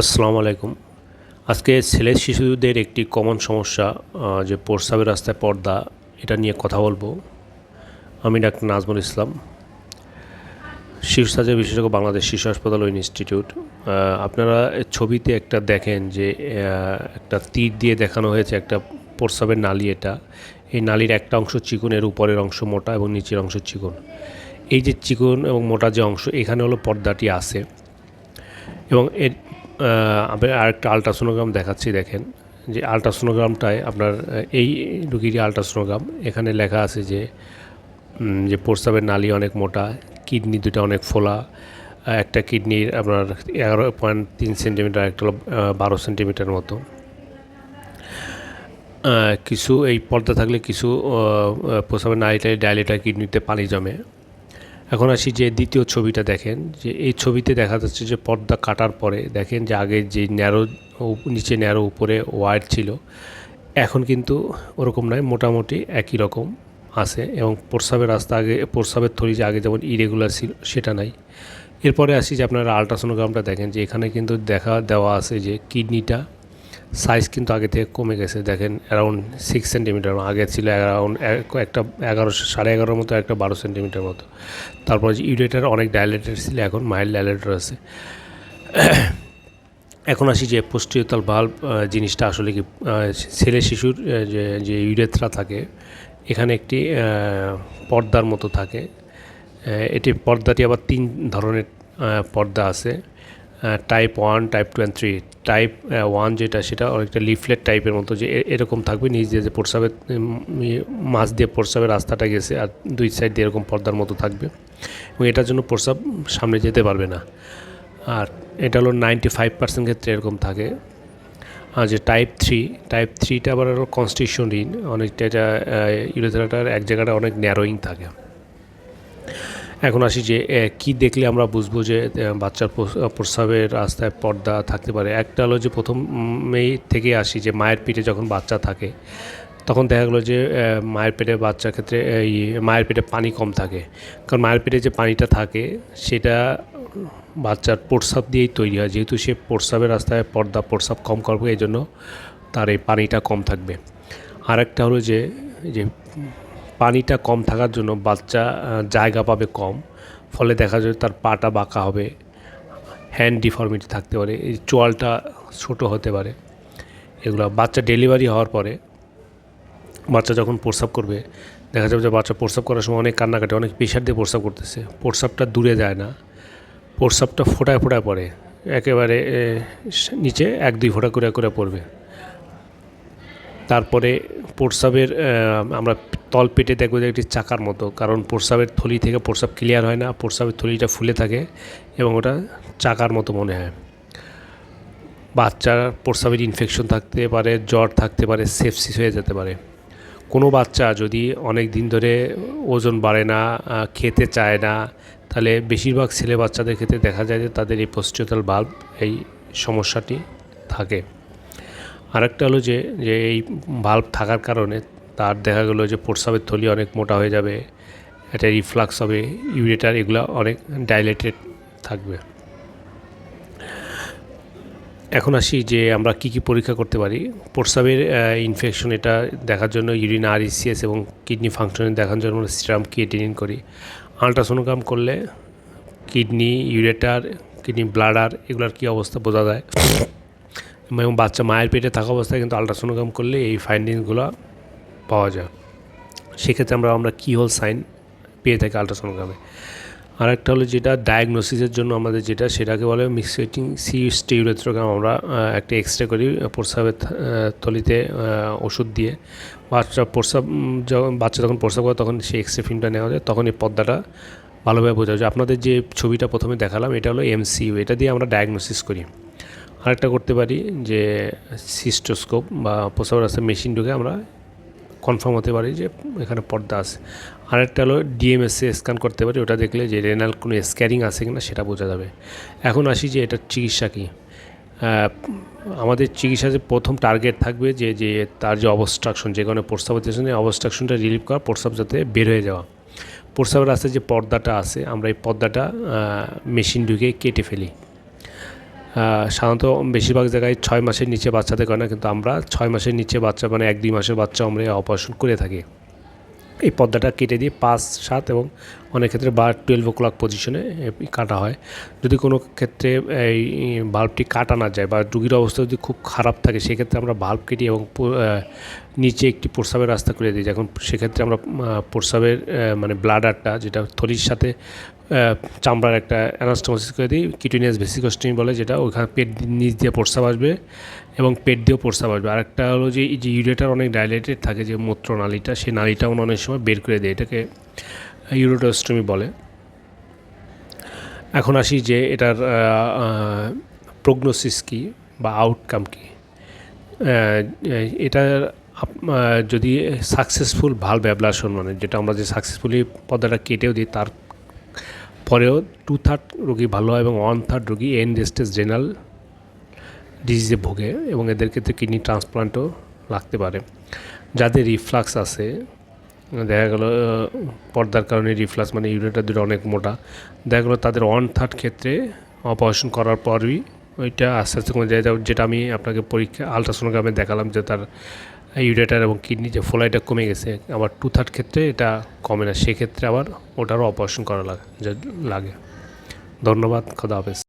আসসালামু আলাইকুম। আজকে ছেলে শিশুদের একটি কমন সমস্যা যে প্রস্রাবের রাস্তায় পর্দা, এটা নিয়ে কথা বলব। আমি ডাক্তার নাজমুল ইসলাম, শিশু সার্জারি বিশেষজ্ঞ, বাংলাদেশ শিশু হাসপাতাল ও ইনস্টিটিউট। আপনারা ছবিতে একটা দেখেন যে একটা তীর দিয়ে দেখানো হয়েছে একটা প্রস্রাবের নালি এটা। এই নালির একটা অংশ চিকন, এর উপরের অংশ মোটা এবং নিচের অংশ চিকন। এই যে চিকন এবং মোটা যে অংশ, এখানে হলো পর্দাটি আছে। এবং এর আমি আরেকটা আলট্রাসোনোগ্রাম দেখাচ্ছি, দেখেন। যে আলট্রাসোনোগ্রামটায় আপনার এই রুগীর আলট্রাসোনোগ্রাম এখানে লেখা আছে যে যে প্রস্রাবের নালী অনেক মোটা, কিডনি দুটো অনেক ফোলা একটা কিডনির আপনার এগারো পয়েন্ট তিন সেন্টিমিটার একটা বারো সেন্টিমিটার মতো। কিছু এই পর্দা থাকলে কিছু প্রস্রাবের নালীটায় ডায়লেটার কিডনিতে পানি জমে। এখন আসি যে দ্বিতীয় ছবিটা দেখেন, যে এই ছবিতে দেখা যাচ্ছে যে পর্দা কাটার পরে দেখেন যে আগে যে ন্যারো নিচে ন্যারো উপরে ওয়াইড ছিল, এখন কিন্তু ওরকম নয়, মোটামুটি একই রকম আছে এবং প্রস্রাবের রাস্তা আগে, প্রস্রাবের থলি যে আগে যেমন ইরেগুলার ছিল সেটা নাই। এরপরে আসি যে আপনারা আলট্রাসোনোগ্রামটা দেখেন, যে এখানে কিন্তু দেখা, দেওয়া আছে যে কিডনিটা সাইজ কিন্তু আগে থেকে কমে গেছে। দেখেন অ্যারাউন্ড সিক্স সেন্টিমিটার আগে ছিল অ্যারাউন্ড একটা এগারো সাড়ে এগারোর মতো, একটা বারো সেন্টিমিটার মতো। তারপর ইউরেটার অনেক ডায়ালেটেড ছিল, এখন মাইল্ড ডায়ালেটেড আছে। এখন আসি যে পোস্টিওতাল বাল্ব জিনিসটা আসলে কি ছেলে শিশুর যে যে ইউরেথ্রা থাকে, এখানে একটি পর্দার মতো থাকে। এটি পর্দাটি আবার তিন ধরনের পর্দা আছে। Type one type two and three type one যেটা সেটা অনেকটা লিফলেট টাইপের মতো যে এরকম থাকবে নিচ দিয়ে যে প্রস্রাবের ইয়ে, মাছ দিয়ে প্রস্রাবের রাস্তাটা গেছে আর দুই সাইড দিয়ে এরকম পর্দার মতো থাকবে এবং এটার জন্য প্রস্রাব সামনে যেতে পারবে না। আর এটা হলো নাইনটি ফাইভ পার্সেন্ট ক্ষেত্রে এরকম থাকে। আর যে টাইপ থ্রি টাইপ থ্রিটা আবার হলো কনস্টিটিউশন অনেকটা এটা ইউরেথ্রাটার এক জায়গাটা অনেক ন্যারোয়িং থাকে। এখন আসি যে কি দেখলে আমরা বুঝব যে বাচ্চার প্রস্রাবের রাস্তায় পর্দা থাকতে পারে? একটা হলো যে প্রথমেই থেকে আসি যে, মায়ের পিঠে যখন বাচ্চা থাকে, তখন দেখা গেলো যে মায়ের পেটে বাচ্চার ক্ষেত্রে এই মায়ের পেটে পানি কম থাকে। কারণ মায়ের পেটে যে পানিটা থাকে, সেটা বাচ্চার প্রস্রাব দিয়েই তৈরি হয়। যেহেতু সে প্রস্রাবের রাস্তায় পর্দা, প্রস্রাব কম করবে এই জন্য তার এই পানিটা কম থাকবে। আর একটা হলো যে যে পানিটা কম থাকার জন্য বাচ্চা জায়গা পাবে কম। ফলে দেখা যায় তার পাটা বাঁকা হবে, হ্যান্ড ডিফর্মিটি থাকতে পারে, এই চোয়ালটা ছোট হতে পারে। এগুলো বাচ্চা ডেলিভারি হওয়ার পরে বাচ্চা যখন প্রস্রাব করবে, দেখা যাবে যে বাচ্চা প্রস্রাব করার সময় অনেক কান্নাকাটি, অনেক প্রেশার দিয়ে প্রস্রাব করতেছে। প্রস্রাবটা দূরে যায় না প্রস্রাবটা ফোটায় ফোটায় পড়ে, একেবারে নিচে এক দুই ফোঁটা করে করে পড়বে। তারপরে প্রস্রাবের আমরা তল পেটে দেখব যে একটি চাকার মতো, কারণ প্রস্রাবের থলি থেকে প্রস্রাব ক্লিয়ার হয় না প্রস্রাবের থলিটা ফুলে থাকে এবং ওটা চাকার মতো মনে হয়। বাচ্চার প্রস্রাবের ইনফেকশন থাকতে পারে, জ্বর থাকতে পারে সেপসিস হয়ে যেতে পারে। কোনো বাচ্চা যদি অনেক দিন ধরে ওজন বাড়ে না খেতে চায় না, তাহলে বেশিরভাগ ছেলে বাচ্চাদের ক্ষেত্রে দেখা যায় যে তাদের এই পোস্টিওতাল বাল্ব এই সমস্যাটি থাকে। আরেকটা হলো যে যে এই বাল্ব থাকার কারণে তার দেখা গেলো যে প্রস্রাবের থলি অনেক মোটা হয়ে যাবে এটা রিফ্লাক্স হবে ইউরেটার এগুলো অনেক ডাইলেটেড থাকবে। এখন আসি যে আমরা কি কি পরীক্ষা করতে পারি। প্রস্রাবের ইনফেকশন এটা দেখার জন্য ইউরিন আর ইসিএস এবং কিডনি ফাংশনে দেখার জন্য আমরা সিরাম ক্রিয়েটিনিন করি। আলট্রাসোনোগ্রাম করলে কিডনি ইউরেটার কিডনি ব্লাডার এগুলোর কী অবস্থা বোঝা যায়। এবং বাচ্চা মায়ের পেটে থাকা অবস্থায় কিন্তু আলট্রাসোনোগ্রাম করলে এই ফাইন্ডিংসগুলো পাওয়া যায়। সেক্ষেত্রে আমরা আমরা কী হোল সাইন পেয়ে থাকি আলট্রাসোনোগ্রামে আর একটা হলো যেটা ডায়াগনোসিসের জন্য আমাদের যেটা, সেটাকে বলে মিক্সেটিং সি স্টিউরেথ্রোগ্রাম আমরা একটা এক্স রে করি, প্রস্রাবের থলিতে ওষুধ দিয়ে। বাচ্চা প্রস্রাব যখন, বাচ্চা যখন প্রস্রাব করে, তখন সেই এক্স রে ফিল্মটা নেওয়া যায়, তখন এই পর্দাটা ভালোভাবে বোঝা যায়। আপনাদের যে ছবিটা প্রথমে দেখালাম, এটা হলো এমসিইউ এটা দিয়ে আমরা ডায়াগনোসিস করি। আরেকটা করতে পারি যে সিস্টোস্কোপ বা প্রস্রাব রাস্তায় মেশিন ঢুকে আমরা কনফার্ম হতে পারি যে এখানে পর্দা আছে। আরেকটা হলো ডিএমএসএ স্ক্যান করতে পারি, ওটা দেখলে যে রেনাল কোনো স্ক্যারিং আছে কিনা সেটা বোঝা যাবে। এখন আসি যে এটার চিকিৎসা কী। আমাদের চিকিৎসা যে প্রথম টার্গেট থাকবে যে যে তার যে অবস্ট্রাকশন যে কারণে প্রস্রাব হচ্ছে অবস্ট্রাকশনটা রিলিভ করা, প্রস্রাব যাতে বের হয়ে যাওয়া। প্রস্রাবের রাস্তায় যে পর্দাটা আছে, আমরা এই পর্দাটা মেশিন ঢুকে কেটে ফেলি। সাধারণত বেশিরভাগ জায়গায় ছয় মাসের নিচে বাচ্চাদের করে না, কিন্তু আমরা ছয় মাসের নিচে বাচ্চা মানে এক দুই মাসের বাচ্চা আমরা অপারেশন করে থাকি। এই পর্দাটা কেটে দিয়ে পাঁচ, সাত এবং অনেক ক্ষেত্রে বা টুয়েলভ ও ক্লক পজিশনে কাটা হয়। যদি কোনো ক্ষেত্রে এই বাল্বটি কাটা না যায় বা রুগীর অবস্থা যদি খুব খারাপ থাকে, সেক্ষেত্রে আমরা বাল্ব কেটে এবং নিচে একটি প্রস্রাবের রাস্তা করে দিই। যখন সেক্ষেত্রে আমরা প্রস্রাবের মানে ব্লাডারটা যেটা থলির সাথে চামড়ার একটা অ্যানাস্টোমোসিস করে দিই কিটোনিয়াস ভেসিকস্টমি বলে যেটা ওইখানে পেট নিচ দিয়ে প্রস্রাব আসবে এবং পেট দিয়েও প্রস্রাব আসবে। আরেকটা হলো যে যে ইউরেটার অনেক ডাইলেটেড থাকে যে মূত্র নালীটা সেই নালীটা আমরা অনেক সময় বের করে দেয় এটাকে ইউরোটোস্টমি বলে। এখন আসি যে এটার প্রগনোসিস কী বা আউটকাম কী? আহ, যদি সাকসেসফুল ভালভ অ্যাবলাশন মানে যেটা আমরা যে সাকসেসফুলি পর্দাটা কেটেও দিই তার পরেও টু থার্ড রোগী ভালো হয় এবং ওয়ান থার্ড রোগী এন রেস্টেস জেনারেল ডিজিজে ভোগে এবং এদের ক্ষেত্রে কিডনি ট্রান্সপ্লান্টও লাগতে পারে। যাদের রিফ্লাক্স আছে, দেখা গেলো পর্দার কারণে রিফ্লাক্স মানে ইউরিনটা দুটো অনেক মোটা, দেখা গেলো তাদের ওয়ান থার্ড ক্ষেত্রে অপারেশন করার পরই ওইটা আস্তে আস্তে কমে যায়। যেটা আমি আপনাকে পরীক্ষা আলট্রাসোনোগ্রামে দেখালাম যে তার ইউরেটার এবং কিডনি যে ফোলাইটা কমে গেছে, আবার টু থার্ড ক্ষেত্রে এটা কমে না। সেক্ষেত্রে আবার ওটারও অপারেশন করা লাগে লাগে। ধন্যবাদ, খোদা হাফেজ।